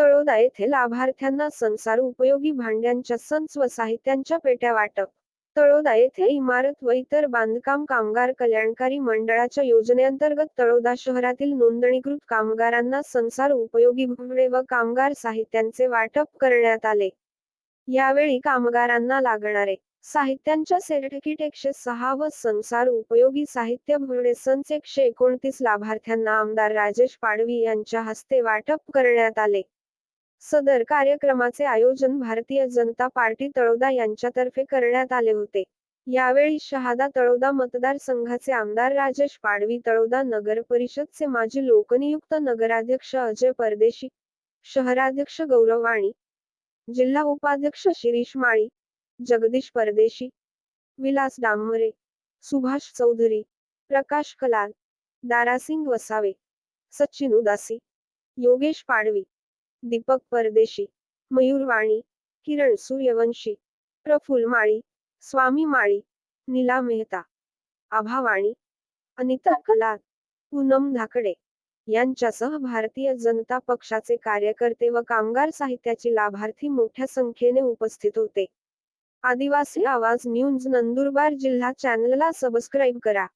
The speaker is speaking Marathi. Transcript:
तळोदा येथे लाभार्थ्यांना संसार उपयोगी भांड्यांच्या संच व साहित्यांच्या पेट्या वाटप. तळोदा येथे इमारत व इतर बांधकाम कामगार कल्याणकारी मंडळाच्या योजनेअंतर्गत तळोदा शहरातील नोंदणीकृत कामगारांना संसार उपयोगी भांडे व कामगार साहित्यांचे वाटप करण्यात आले. यावेळी कामगारांना लागणारे साहित्यांच्या सेट एकशे सहा व संसार उपयोगी साहित्य भुरडे संच एकशे एकोणतीस लाभार्थ्यांना आमदार राजेश पाडवी यांच्या हस्ते वाटप करण्यात आले. सदर कार्यक्रमाचे आयोजन भारतीय जनता पार्टी तळोदा यांच्यातर्फे करण्यात आले होते. यावेळी शहादा तळोदा मतदारसंघाचे आमदार राजेश पाडवी तळोदा नगर परिषदचे माजी लोकनियुक्त नगराध्यक्ष अजय परदेशी शहराध्यक्ष गौरव वाणी जिल्हा उपाध्यक्ष शिरीष माळी जगदीश परदेशी विलास डांबरे सुभाष चौधरी प्रकाश कलाल दारासिंग वसावे सचिन उदासी योगेश पाडवी दीपक परदेशी मयूर वाणी किरण सूर्यवंशी प्रफुल माळी स्वामी माळी नीला मेहता आभावाणी अनिता कलाल पूनम धाकडे यांच्यासह भारतीय जनता पक्षाचे कार्यकर्ते व कामगार साहित्याचे लाभार्थी मोठ्या संख्येने उपस्थित होते. आदिवासी आवाज न्यूज नंदुरबार जिल्हा चॅनलला सबस्क्राईब करा.